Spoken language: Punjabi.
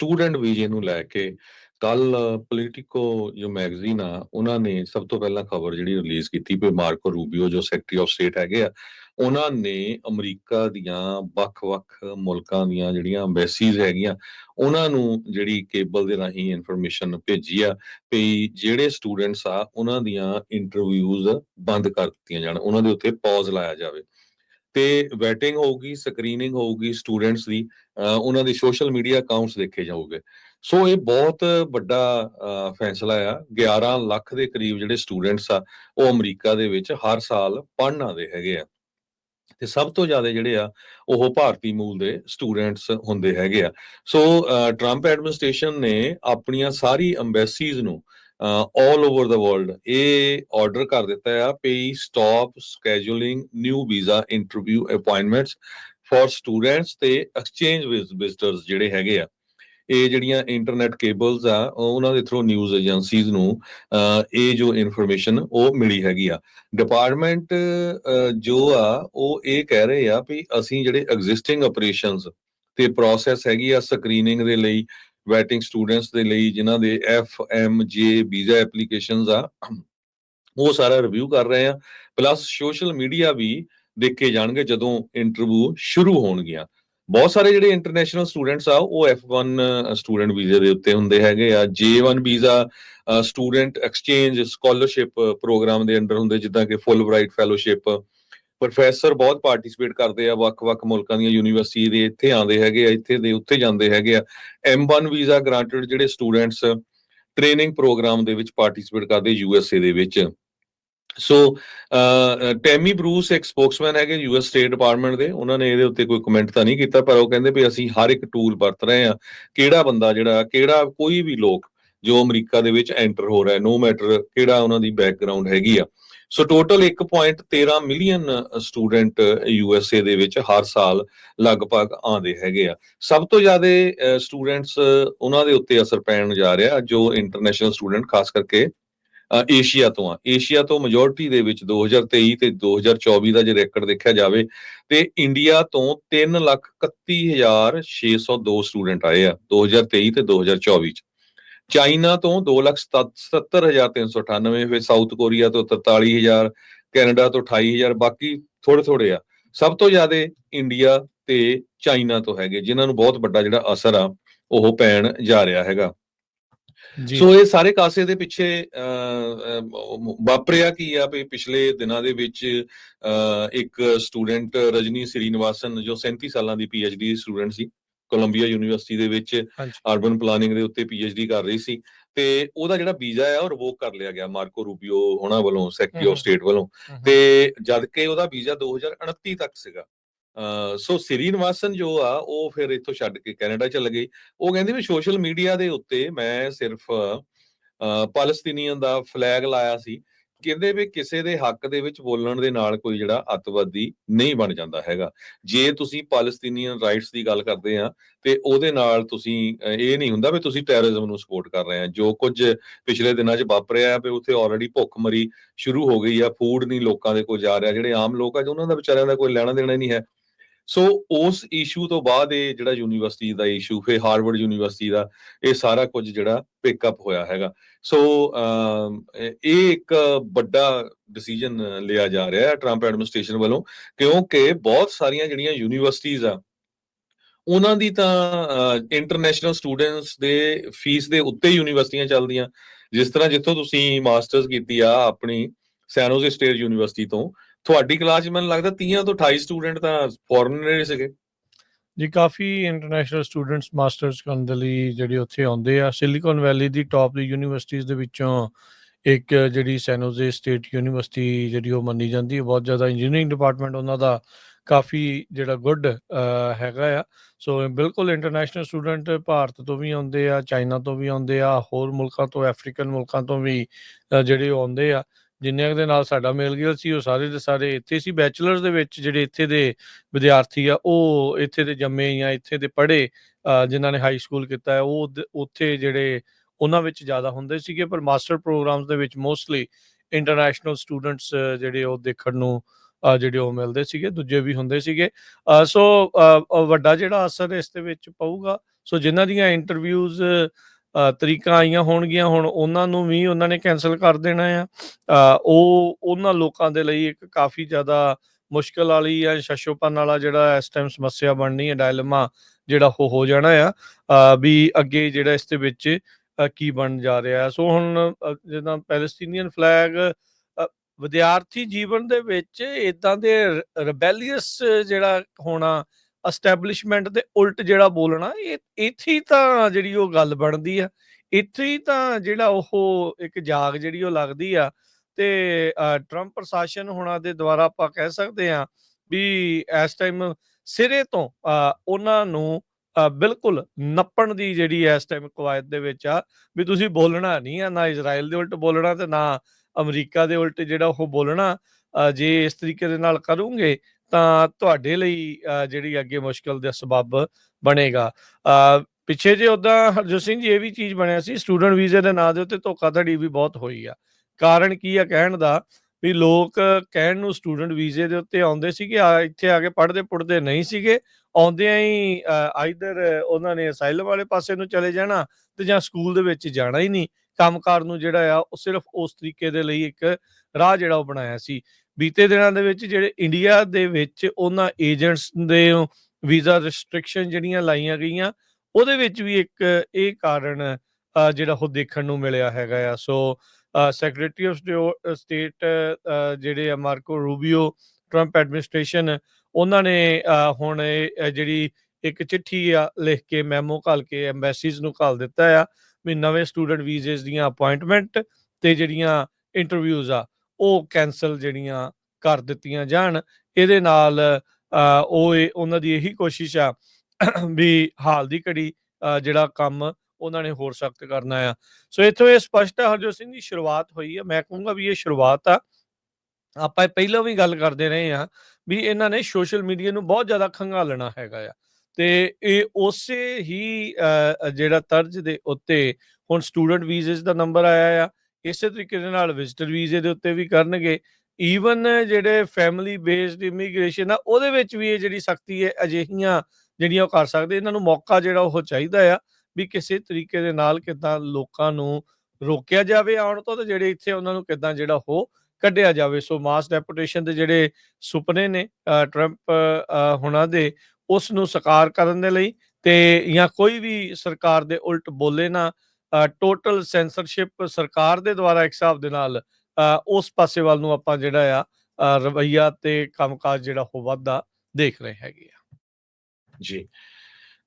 ਸਟੂਡੈਂਟ ਵੀਜ਼ੇ ਨੂੰ ਲੈ ਕੇ ਕੱਲ ਪੋਲੀਟੀਕੋ ਜੋ ਮੈਗਜ਼ੀਨ ਆ, ਉਹਨਾਂ ਨੇ ਸਭ ਤੋਂ ਪਹਿਲਾਂ ਖਬਰ ਜਿਹੜੀ ਰਿਲੀਜ਼ ਕੀਤੀ ਵੀ ਮਾਰਕੋ ਰੂਬੀਓ ਜੋ ਸੈਕਟਰੀ ਆਫ ਸਟੇਟ ਹੈਗੇ ਆ, ਉਹਨਾਂ ਨੇ ਅਮਰੀਕਾ ਦੀਆਂ ਵੱਖ-ਵੱਖ ਮੁਲਕਾਂ ਦੀਆਂ ਜਿਹੜੀਆਂ ਐਮਬੈਸੀਜ਼ ਹੈਗੀਆਂ, ਉਹਨਾਂ ਨੂੰ ਜਿਹੜੀ ਕੇਬਲ ਦੇ ਰਾਹੀਂ ਇਨਫੋਰਮੇਸ਼ਨ ਭੇਜੀ ਆ ਵੀ ਜਿਹੜੇ ਸਟੂਡੈਂਟਸ ਆ, ਉਹਨਾਂ ਦੀਆਂ ਇੰਟਰਵਿਊਜ਼ ਬੰਦ ਕਰ ਦਿੱਤੀਆਂ ਜਾਣ, ਉਹਨਾਂ ਦੇ ਉੱਤੇ ਪੌਜ਼ ਲਾਇਆ ਜਾਵੇ। ਤੇ ਵੈਟਿੰਗ ਹੋਊਗੀ, ਸਕਰੀਨਿੰਗ ਹੋਊਗੀ ਸਟੂਡੈਂਟਸ ਦੀ ਉਹਨਾਂ ਦੇ ਸੋਸ਼ਲ ਮੀਡੀਆ ਅਕਾਊਂਟਸ ਦੇਖੇ ਜਾਊਗੇ ਸੋ ਇਹ ਬਹੁਤ ਵੱਡਾ ਫੈਸਲਾ ਆ। 11 ਲੱਖ ਦੇ ਕਰੀਬ ਜਿਹੜੇ ਸਟੂਡੈਂਟਸ ਆ, ਉਹ ਅਮਰੀਕਾ ਦੇ ਵਿੱਚ ਹਰ ਸਾਲ ਪੜ੍ਹਨ ਆਉਂਦੇ ਹੈਗੇ ਆ। ਤੇ ਸਭ ਤੋਂ ਜ਼ਿਆਦਾ ਜਿਹੜੇ ਆ, ਉਹ ਭਾਰਤੀ ਮੂਲ ਦੇ ਸਟੂਡੈਂਟਸ ਹੁੰਦੇ ਹੈਗੇ ਆ। ਸੋ ਟਰੰਪ ਐਡਮਿਨਿਸਟ੍ਰੇਸ਼ਨ ਨੇ ਆਪਣੀਆਂ ਸਾਰੀ ਐਮਬੈਸੀਜ਼ ਨੂੰ ਆਲ ਓਵਰ ਦਾ ਵਰਲਡ ਇਹ ਆਰਡਰ ਕਰ ਦਿੱਤਾ ਆ ਪੇ stop scheduling new visa interview appointments for students ਤੇ ਐਕਸਚੇਂਜ ਵਿਜ਼ਟਰਸ ਜਿਹੜੇ ਹੈਗੇ ਆ, ਇਹ ਜਿਹੜੀਆਂ ਇੰਟਰਨੈਟ ਕੇਬਲਸ ਆ ਉਹਨਾਂ ਦੇ ਥਰੂ ਨਿਊਜ਼ ਏਜੰਸੀਜ਼ ਨੂੰ ਇਹ ਜੋ ਇਨਫੋਰਮੇਸ਼ਨ ਉਹ ਮਿਲੀ ਹੈਗੀ ਆ। ਡਿਪਾਰਟਮੈਂਟ ਜੋ ਆ, ਉਹ ਇਹ ਕਹਿ ਰਹੇ ਆ ਵੀ ਅਸੀਂ ਜਿਹੜੇ ਐਗਜ਼ਿਸਟਿੰਗ ਆਪਰੇਸ਼ਨਸ ਤੇ ਪ੍ਰੋਸੈਸ ਹੈਗੀ ਆ ਸਕਰੀਨਿੰਗ ਦੇ ਲਈ ਵੈਟਿੰਗ ਸਟੂਡੈਂਟਸ ਦੇ ਲਈ, ਜਿਨ੍ਹਾਂ ਦੇ F M J visa applications ਆ, ਉਹ ਸਾਰਾ ਰਿਵਿਊ ਕਰ ਰਹੇ ਆ। ਪਲੱਸ ਸੋਸ਼ਲ ਮੀਡੀਆ ਵੀ ਦੇਖੇ ਜਾਣਗੇ ਜਦੋਂ ਇੰਟਰਵਿਊ ਸ਼ੁਰੂ ਹੋਣਗੀਆਂ। ਬਹੁਤ ਸਾਰੇ ਜਿਹੜੇ ਇੰਟਰਨੈਸ਼ਨਲ ਸਟੂਡੈਂਟਸ ਆ, ਉਹ F1 ਸਟੂਡੈਂਟ ਵੀਜ਼ੇ ਦੇ ਉੱਤੇ ਹੁੰਦੇ ਹੈਗੇ ਆ। J1 visa student exchange scholarship programme ਦੇ ਅੰਡਰ ਹੁੰਦੇ, ਜਿੱਦਾਂ ਕਿ ਫੁੱਲ ਬ੍ਰਾਈਟ ਫੈਲੋਸ਼ਿਪ ਪ੍ਰੋਫੈਸਰ ਬਹੁਤ ਪਾਰਟਿਸਿਪੇਟ ਕਰਦੇ ਆ ਵੱਖ-ਵੱਖ ਮੁਲਕਾਂ ਦੀਆਂ ਯੂਨੀਵਰਸਿਟੀ ਦੇ ਇੱਥੇ ਆਉਂਦੇ ਹੈਗੇ ਆ, ਇੱਥੇ ਦੇ ਉੱਥੇ ਜਾਂਦੇ ਹੈਗੇ ਆ। M1 ਵੀਜ਼ਾ ਗ੍ਰਾਂਟਡ ਜਿਹੜੇ ਸਟੂਡੈਂਟਸ ਟ੍ਰੇਨਿੰਗ ਪ੍ਰੋਗਰਾਮ ਦੇ ਵਿੱਚ ਪਾਰਟਿਸਿਪੇਟ ਕਰਦੇ ਯੂਐਸਏ ਦੇ ਵਿੱਚ। ਸੋ ਟੈਮੀ ਬਰੂਸ ਇੱਕ ਸਪੋਕਸਮੈਨ ਹੈਗੇ ਯੂਐਸ ਸਟੇਟ ਡਿਪਾਰਟਮੈਂਟ ਦੇ, ਉਹਨਾਂ ਨੇ ਇਹਦੇ ਉੱਤੇ ਕੋਈ ਕਮੈਂਟ ਤਾਂ ਨਹੀਂ ਕੀਤਾ, ਪਰ ਉਹ ਕਹਿੰਦੇ ਵੀ ਅਸੀਂ ਹਰ ਇੱਕ ਟੂਲ ਵਰਤ ਰਹੇ ਆ ਕਿਹੜਾ ਬੰਦਾ ਜਿਹੜਾ, ਕਿਹੜਾ ਕੋਈ ਵੀ ਲੋਕ ਜੋ ਅਮਰੀਕਾ ਦੇ ਵਿੱਚ ਐਂਟਰ ਹੋ ਰਿਹਾ ਨੋ ਮੈਟਰ ਕਿਹੜਾ ਉਹਨਾਂ ਦੀ ਬੈਕਗ੍ਰਾਉਂਡ ਹੈਗੀ ਆ। So total 1.13 million student USA ਦੇ ਵਿੱਚ ਹਰ ਸਾਲ ਲਗਭਗ ਆਉਂਦੇ ਹੈਗੇ ਆ। ਸਭ ਤੋਂ ਜ਼ਿਆਦਾ ਸਟੂਡੈਂਟਸ ਉਹਨਾਂ ਦੇ ਉੱਤੇ ਅਸਰ ਪੈਣ ਜਾ ਰਿਹਾ ਜੋ ਇੰਟਰਨੈਸ਼ਨਲ ਸਟੂਡੈਂਟ ਖਾਸ ਕਰਕੇ ਏਸ਼ੀਆ ਤੋਂ ਆ। ਏਸ਼ੀਆ ਤੋਂ ਮੈਜੋਰਿਟੀ ਦੇ ਵਿੱਚ 2023 ਤੇ 2024 ਦਾ ਜੇ ਰੈਕੋਰਡ ਦੇਖਿਆ ਜਾਵੇ ਤੇ ਇੰਡੀਆ ਤੋਂ 331602 ਸਟੂਡੈਂਟ ਆਏ ਆ 2023 ਤੇ 2024 ਚ। ਚਾਈਨਾ ਤੋਂ 277398 ਫਿਰ ਸਾਊਥ ਕੋਰੀਆ ਤੋਂ 43000 ਕੈਨੇਡਾ ਤੋਂ 28000 ਬਾਕੀ ਥੋੜੇ ਥੋੜੇ ਆ। ਸਭ ਤੋਂ ਜ਼ਿਆਦਾ ਇੰਡੀਆ ਤੇ ਚਾਈਨਾ ਤੋਂ ਹੈਗੇ, ਜਿਨ੍ਹਾਂ ਨੂੰ ਬਹੁਤ ਵੱਡਾ ਜਿਹੜਾ ਅਸਰ ਆ, ਉਹ ਪੈਣ ਜਾ ਰਿਹਾ ਹੈਗਾ। ਸੋ ਇਹ ਸਾਰੇ ਕਾਸੇ ਦੇ ਪਿੱਛੇ ਵਾਪਰਿਆ ਕੀ ਆ ਵੀ ਪਿਛਲੇ ਦਿਨਾਂ ਦੇ ਵਿੱਚ ਇੱਕ ਸਟੂਡੈਂਟ ਰਜਨੀ ਸ੍ਰੀਨਿਵਾਸਨ ਜੋ 37 ਸਾਲਾਂ ਦੀ ਪੀਐਚਡੀ ਸਟੂਡੈਂਟ ਸੀ ਕੋਲੰਬੀਆ ਯੂਨੀਵਰਸਿਟੀ ਦੇ ਵਿੱਚ। ਅਰਬਨ ਪਲਾਨਿੰਗ ਦੇ ਉੱਤੇ ਪੀਐਚਡੀ ਕਰ ਰਹੀ ਸੀ ਤੇ ਉਹਦਾ ਜਿਹੜਾ ਵੀਜ਼ਾ ਆ ਉਹ ਰਿਵੋਕ ਕਰ ਲਿਆ ਗਿਆ ਮਾਰਕੋ ਰੂਬੀਓ ਉਹਨਾਂ ਵੱਲੋਂ ਸੈਕਟਰੀ। ਆਫ ਸਟੇਟ ਵੱਲੋਂ। ਤੇ ਜਦ ਕਿ ਉਹਦਾ ਵੀਜ਼ਾ 2029 ਤੱਕ ਸੀਗਾ ਸੋ ਸ੍ਰੀਨਿਵਾਸਨ ਜੋ ਆ, ਉਹ ਫਿਰ ਇੱਥੋਂ ਛੱਡ ਕੇ ਕੈਨੇਡਾ ਚਲ ਗਈ ਉਹ ਕਹਿੰਦੀ ਵੀ ਸੋਸ਼ਲ ਮੀਡੀਆ ਦੇ ਉੱਤੇ ਮੈਂ ਸਿਰਫ, ਅਹ ਪੈਲਸਤੀਨੀਅਨ ਦਾ ਫਲੈਗ ਲਾਇਆ ਸੀ। ਕਹਿੰਦੇ ਵੀ ਕਿਸੇ ਦੇ ਹੱਕ ਦੇ ਵਿੱਚ ਬੋਲਣ ਦੇ ਨਾਲ ਕੋਈ ਜਿਹੜਾ ਅੱਤਵਾਦੀ ਨਹੀਂ ਬਣ ਜਾਂਦਾ ਹੈਗਾ। ਜੇ ਤੁਸੀਂ ਪਾਲਸਤੀਨੀਅਨ ਰਾਈਟਸ ਦੀ ਗੱਲ ਕਰਦੇ ਆ, ਤੇ ਉਹਦੇ ਨਾਲ ਤੁਸੀਂ ਇਹ ਨਹੀਂ ਹੁੰਦਾ ਵੀ ਤੁਸੀਂ ਟੈਰਰਿਜ਼ਮ ਨੂੰ ਸਪੋਰਟ ਕਰ ਰਹੇ ਆ। ਜੋ ਕੁਝ ਪਿਛਲੇ ਦਿਨਾਂ 'ਚ ਵਾਪਰਿਆ ਵੀ ਉੱਥੇ ਆਲਰੇਡੀ ਭੁੱਖਮਰੀ ਸ਼ੁਰੂ ਹੋ ਗਈ ਆ, ਫੂਡ ਨਹੀਂ ਲੋਕਾਂ ਦੇ ਕੋਲ ਜਾ ਰਿਹਾ। ਜਿਹੜੇ ਆਮ ਲੋਕ ਆ, ਉਹਨਾਂ ਦਾ ਵਿਚਾਰਿਆਂ ਦਾ ਕੋਈ ਲੈਣਾ ਦੇਣਾ ਹੀ ਨਹੀਂ ਹੈ। ਸੋ ਉਸ ਇਸ਼ੂ ਤੋਂ ਬਾਅਦ ਇਹ ਜਿਹੜਾ ਯੂਨੀਵਰਸਿਟੀ ਦਾ ਇਸ਼ੂ ਫੇ ਹਾਰਵਰਡ ਯੂਨੀਵਰਸਿਟੀ ਦਾ, ਇਹ ਸਾਰਾ ਕੁਝ ਜਿਹੜਾ ਪਿਕ ਅਪ ਹੋਇਆ ਹੈਗਾ। ਸੋ ਇਹ ਇੱਕ ਵੱਡਾ ਡਿਸੀਜਨ ਲਿਆ ਜਾ ਰਿਹਾ ਹੈ ਟਰੰਪ ਐਡਮਿਨਿਸਟ੍ਰੇਸ਼ਨ ਵੱਲੋਂ, ਕਿਉਂਕਿ ਬਹੁਤ ਸਾਰੀਆਂ ਜਿਹੜੀਆਂ ਯੂਨੀਵਰਸਿਟੀਆਂ ਆ, ਉਹਨਾਂ ਦੀ ਤਾਂ ਇੰਟਰਨੈਸ਼ਨਲ ਸਟੂਡੈਂਟਸ ਦੇ ਫੀਸ ਦੇ ਉੱਤੇ ਯੂਨੀਵਰਸਿਟੀਆਂ ਚੱਲਦੀਆਂ। ਜਿਸ ਤਰ੍ਹਾਂ ਜਿੱਥੋਂ ਤੁਸੀਂ ਮਾਸਟਰਸ ਕੀਤੀ ਆ ਆਪਣੀ ਸੈਨੋਜ਼ੇ ਸਟੇਟ ਯੂਨੀਵਰਸਿਟੀ ਤੋਂ ਤੁਹਾਡੀ ਕਲਾਸ 'ਚ ਮੈਨੂੰ ਲੱਗਦਾ 30 ਤੋਂ 28 ਸਟੂਡੈਂਟ ਤਾਂ ਫੋਰਨਰ ਸੀਗੇ। ਜੀ, ਕਾਫੀ ਇੰਟਰਨੈਸ਼ਨਲ ਸਟੂਡੈਂਟਸ ਮਾਸਟਰਸ ਕਰਨ ਦੇ ਲਈ ਜਿਹੜੇ ਉੱਥੇ ਆਉਂਦੇ ਆ। ਸਿਲੀਕਨ ਵੈਲੀ ਦੀ ਟੌਪ ਦੀ ਯੂਨੀਵਰਸਿਟੀਜ਼ ਦੇ ਵਿੱਚੋਂ ਇੱਕ ਜਿਹੜੀ ਸੈਨੋਜ਼ੇ ਸਟੇਟ ਯੂਨੀਵਰਸਿਟੀ ਜਿਹੜੀ ਉਹ ਮੰਨੀ ਜਾਂਦੀ ਹੈ। ਬਹੁਤ ਜ਼ਿਆਦਾ ਇੰਜੀਨੀਅਰਿੰਗ ਡਿਪਾਰਟਮੈਂਟ ਉਹਨਾਂ ਦਾ ਕਾਫੀ ਜਿਹੜਾ ਗੁੱਡ ਹੈਗਾ ਆ। ਸੋ ਬਿਲਕੁਲ ਇੰਟਰਨੈਸ਼ਨਲ ਸਟੂਡੈਂਟ ਭਾਰਤ ਤੋਂ ਵੀ ਆਉਂਦੇ ਆ ਚਾਈਨਾ ਤੋਂ ਵੀ ਆਉਂਦੇ ਆ, ਹੋਰ ਮੁਲਕਾਂ ਤੋਂ ਅਫਰੀਕਨ ਮੁਲਕਾਂ ਤੋਂ ਵੀ ਜਿਹੜੇ ਉਹ ਆਉਂਦੇ ਆ। ਜਿੰਨੇ ਦੇ ਨਾਲ ਸਾਡਾ ਮੇਲ ਗਿਆ ਸੀ ਉਹ ਸਾਰੇ ਦੇ ਸਾਰੇ ਇੱਥੇ ਸੀ। ਬੈਚਲਰਸ ਦੇ ਵਿੱਚ ਜਿਹੜੇ ਇੱਥੇ ਦੇ ਵਿਦਿਆਰਥੀ ਆ ਉਹ ਇੱਥੇ ਦੇ ਜੰਮੇ ਜਾਂ ਇੱਥੇ ਦੇ ਪੜ੍ਹੇ ਅ, ਜਿਨ੍ਹਾਂ ਨੇ ਹਾਈ ਸਕੂਲ ਕੀਤਾ ਹੈ ਉਹ ਉੱਥੇ ਜਿਹੜੇ ਉਹਨਾਂ ਵਿੱਚ ਜ਼ਿਆਦਾ ਹੁੰਦੇ ਸੀਗੇ ਪਰ ਮਾਸਟਰ ਪ੍ਰੋਗਰਾਮਸ ਦੇ ਵਿੱਚ ਮੋਸਟਲੀ ਇੰਟਰਨੈਸ਼ਨਲ ਸਟੂਡੈਂਟਸ ਜਿਹੜੇ ਉਹ ਦੇਖਣ ਨੂੰ ਜਿਹੜੇ ਉਹ ਮਿਲਦੇ ਸੀਗੇ ਦੂਜੇ ਵੀ ਹੁੰਦੇ ਸੀਗੇ। ਸੋ ਵੱਡਾ ਜਿਹੜਾ ਅਸਰ ਇਸ ਦੇ ਵਿੱਚ ਪਊਗਾ। ਸੋ ਜਿਨ੍ਹਾਂ ਦੀਆਂ ਇੰਟਰਵਿਊਜ਼ ਤਰੀਕਾਂ ਆਈਆਂ ਹੋਣਗੀਆਂ, ਹੁਣ ਉਹਨਾਂ ਨੂੰ ਵੀ ਉਹਨਾਂ ਨੇ ਕੈਨਸਲ ਕਰ ਦੇਣਾ ਆ। ਉਹ, ਉਹਨਾਂ ਲੋਕਾਂ ਦੇ ਲਈ ਇੱਕ ਕਾਫੀ ਜ਼ਿਆਦਾ ਮੁਸ਼ਕਲ ਵਾਲੀ ਜਾਂ ਸ਼ਸ਼ੋਪਨ ਵਾਲਾ ਜਿਹੜਾ ਇਸ ਟਾਈਮ ਸਮੱਸਿਆ ਬਣਨੀ ਹੈ ਡਾਇਲਮਾ ਜਿਹੜਾ ਉਹ ਹੋ ਜਾਣਾ ਆ। ਵੀ ਅੱਗੇ ਜਿਹੜਾ ਇਸ ਦੇ ਵਿੱਚ ਕੀ ਬਣ ਜਾ ਰਿਹਾ ਸੋ ਹੁਣ ਜਿੱਦਾਂ ਪੈਲਸਟੀਨੀਅਨ ਫਲੈਗ ਵਿਦਿਆਰਥੀ ਜੀਵਨ ਦੇ ਵਿੱਚ ਇਦਾਂ ਦੇ ਰਿਬੈਲੀਅਸ ਜਿਹੜਾ ਹੋਣਾ ਅਸਟੈਬਲਿਸ਼ਮੈਂਟ ਦੇ ਉਲਟ ਜਿਹੜਾ ਬੋਲਣਾ, ਇਹ, ਇੱਥੇ ਹੀ ਤਾਂ ਜਿਹੜੀ ਉਹ ਗੱਲ ਬਣਦੀ ਆ। ਇੱਥੇ ਹੀ ਤਾਂ ਜਿਹੜਾ ਉਹ ਇੱਕ ਜਾਗ ਜਿਹੜੀ ਉਹ ਲੱਗਦੀ ਆ ਤੇ ਟਰੰਪ ਪ੍ਰਸ਼ਾਸਨ ਹੋਣਾ ਦੇ ਦੁਆਰਾ ਆਪਾਂ ਕਹਿ ਸਕਦੇ ਆ ਵੀ ਇਸ ਟਾਈਮ ਸਿਰੇ ਤੋਂ ਉਹਨਾਂ ਨੂੰ ਬਿਲਕੁਲ ਨੱਪਣ ਦੀ ਜਿਹੜੀ ਇਸ ਟਾਈਮ ਕਵਾਇਦ ਦੇ ਵਿੱਚ ਆ ਵੀ ਤੁਸੀਂ ਬੋਲਣਾ ਨਹੀਂ ਆ, ਨਾ ਇਜ਼ਰਾਈਲ ਦੇ ਉਲਟ ਬੋਲਣਾ ਤੇ ਨਾ ਅਮਰੀਕਾ ਦੇ ਉਲਟ ਜਿਹੜਾ ਉਹ ਬੋਲਣਾ ਜੇ ਇਸ ਤਰੀਕੇ ਦੇ ਨਾਲ ਕਰੋਗੇ ਤਾਂ ਤੁਹਾਡੇ ਲਈ ਅ, ਜਿਹੜੀ ਅੱਗੇ ਮੁਸ਼ਕਲ ਦਾ ਸਬੱਬ ਬਣੇਗਾ। ਅ, ਪਿੱਛੇ ਜੇ ਉਦਾਂ ਹਰਜੋਤ ਸਿੰਘ ਜੀ ਇਹ ਵੀ ਚੀਜ਼ ਬਣਿਆ ਸੀ ਸਟੂਡੈਂਟ ਵੀਜ਼ੇ ਦੇ ਨਾਂ ਦੇ ਉੱਤੇ ਧੋਖਾਧੜੀ ਵੀ ਬਹੁਤ ਹੋਈ ਆ। ਕਾਰਨ ਕੀ ਆ ਕਹਿਣ ਦਾ? ਵੀ ਲੋਕ ਕਹਿਣ ਨੂੰ ਸਟੂਡੈਂਟ ਵੀਜ਼ੇ ਦੇ ਉੱਤੇ ਆਉਂਦੇ ਸੀਗੇ ਆ ਇੱਥੇ ਆ ਕੇ ਪੜ੍ਹਦੇ ਪੜ੍ਹਦੇ ਨਹੀਂ ਸੀਗੇ ਆਉਂਦਿਆਂ ਹੀ ਆਈਦਰ ਉਹਨਾਂ ਨੇ ਅਸਾਈਲਮ ਵਾਲੇ ਪਾਸੇ ਨੂੰ ਚਲੇ ਜਾਣਾ ਤੇ ਜਾਂ ਸਕੂਲ ਦੇ ਵਿੱਚ ਜਾਣਾ ਹੀ ਨਹੀਂ। ਕੰਮਕਾਰ ਨੂੰ ਜਿਹੜਾ ਆ ਉਹ ਸਿਰਫ ਉਸ ਤਰੀਕੇ ਦੇ ਲਈ ਇੱਕ ਰਾਹ ਜਿਹੜਾ ਉਹ ਬਣਾਇਆ ਸੀ। ਬੀਤੇ ਦਿਨਾਂ ਦੇ ਵਿੱਚ ਜਿਹੜੇ ਇੰਡੀਆ ਦੇ ਵਿੱਚ ਉਹਨਾਂ ਏਜੰਟਸ ਦੇ ਵੀਜ਼ਾ ਰੈਸਟ੍ਰਿਕਸ਼ਨ ਜਿਹੜੀਆਂ ਲਾਈਆਂ ਗਈਆਂ, ਉਹਦੇ ਵਿੱਚ ਵੀ ਇੱਕ ਇਹ ਕਾਰਨ ਜਿਹੜਾ ਉਹ ਦੇਖਣ ਨੂੰ ਮਿਲਿਆ ਹੈਗਾ ਆ। ਸੋ ਸੈਕਟਰੀ ਆਫ ਸਟੇਟ ਜਿਹੜੇ ਆ ਮਾਰਕੋ ਰੂਬੀਓ ਟਰੰਪ ਐਡਮਿਨਿਸਟ੍ਰੇਸ਼ਨ ਉਹਨਾਂ ਨੇ ਹੁਣ ਇਹ ਜਿਹੜੀ ਇੱਕ ਚਿੱਠੀ ਆ ਲਿਖ ਕੇ ਮੈਮੋ ਘੱਲ ਕੇ ਐਮਬੈਸੀਜ਼ ਨੂੰ ਘਾਲ ਦਿੱਤਾ ਆ ਵੀ ਨਵੇਂ ਸਟੂਡੈਂਟ ਵੀਜ਼ੇਸ ਦੀਆਂ ਅਪਾਇੰਟਮੈਂਟ ਤੇ ਜਿਹੜੀਆਂ ਇੰਟਰਵਿਊਜ਼ ਆ ਉਹ ਕੈਨਸਲ ਜਿਹੜੀਆਂ ਕਰ ਦਿੱਤੀਆਂ ਜਾਣ, ਇਹਦੇ ਨਾਲ ਉਹ ਇਹ- ਉਹਨਾਂ ਦੀ ਇਹੀ ਕੋਸ਼ਿਸ਼ ਆ ਵੀ ਹਾਲ ਦੀ ਘੜੀ ਜਿਹੜਾ ਕੰਮ ਉਹਨਾਂ ਨੇ ਹੋਰ ਸਖਤ ਕਰਨਾ ਆ। ਸੋ ਇੱਥੋਂ ਇਹ ਸਪਸ਼ਟ ਹੈ ਹਰਜੋਤ ਸਿੰਘ ਦੀ ਸ਼ੁਰੂਆਤ ਹੋਈ ਹੈ ਮੈਂ ਕਹੂੰਗਾ ਵੀ ਇਹ ਸ਼ੁਰੂਆਤ ਆ। ਆਪਾਂ ਇਹ ਪਹਿਲਾਂ ਵੀ ਗੱਲ ਕਰਦੇ ਰਹੇ ਆ ਵੀ ਇਹਨਾਂ ਨੇ ਸੋਸ਼ਲ ਮੀਡੀਆ ਨੂੰ ਬਹੁਤ ਜ਼ਿਆਦਾ ਖੰਗਾਲਣਾ ਹੈਗਾ ਆ। ਤੇ ਇਹ ਉਸੇ ਹੀ ਜਿਹੜਾ ਤਰਜ ਦੇ ਉੱਤੇ ਹੁਣ ਸਟੂਡੈਂਟ ਵੀਜ਼ੇਸ ਦਾ ਨੰਬਰ ਆਇਆ ਆ। ਇਸੇ ਤਰੀਕੇ ਦੇ ਨਾਲ ਵਿਜਿਟਰ ਵੀਜ਼ੇ ਦੇ ਉੱਤੇ ਵੀ ਕਰਨਗੇ। ਈਵਨ ਜਿਹੜੇ ਫੈਮਿਲੀ ਬੇਸਡ ਇਮੀਗ੍ਰੇਸ਼ਨ ਆ ਉਹਦੇ ਵਿੱਚ ਵੀ ਇਹ ਜਿਹੜੀ ਸਖਤੀ ਹੈ ਅਜਿਹੀਆਂ ਜਿਹੜੀਆਂ ਉਹ ਕਰ ਸਕਦੇ ਇਹਨਾਂ ਨੂੰ ਮੌਕਾ ਜਿਹੜਾ ਉਹ ਚਾਹੀਦਾ ਆ ਵੀ ਕਿਸੇ ਤਰੀਕੇ ਦੇ ਨਾਲ ਕਿਦਾਂ ਲੋਕਾਂ ਨੂੰ ਰੋਕਿਆ ਜਾਵੇ ਆਉਣ ਤੋਂ ਤੇ ਜਿਹੜੇ ਇੱਥੇ ਉਹਨਾਂ ਨੂੰ ਕਿਦਾਂ ਜਿਹੜਾ ਉਹ ਕੱਢਿਆ ਜਾਵੇ। ਸੋ ਮਾਸ ਡੈਪੂਟੇਸ਼ਨ ਦੇ ਜਿਹੜੇ ਸੁਪਨੇ ਨੇ ਟਰੰਪ ਅ, ਹੁਣਾਂ ਦੇ ਉਸ ਨੂੰ ਸਾਕਾਰ ਕਰਨ ਦੇ ਲਈ ਤੇ ਜਾਂ ਕੋਈ ਵੀ ਸਰਕਾਰ ਦੇ ਉਲਟ ਬੋਲੇ ਨਾ ਟੋਟਲ ਸੈਂਸਰਸ਼ਿਪ ਸਰਕਾਰ ਦੇ ਦੁਆਰਾ ਇੱਕ ਹਿਸਾਬ ਦੇ ਨਾਲ ਅ, ਉਸ ਪਾਸੇ ਵੱਲ ਨੂੰ ਆਪਾਂ ਜਿਹੜਾ ਆ ਅ, ਰਵੱਈਆ ਤੇ ਕੰਮਕਾਜ ਜਿਹੜਾ ਉਹ ਵੱਧਦਾ ਦੇਖ ਰਹੇ ਹੈਗੇ ਆ। ਜੀ।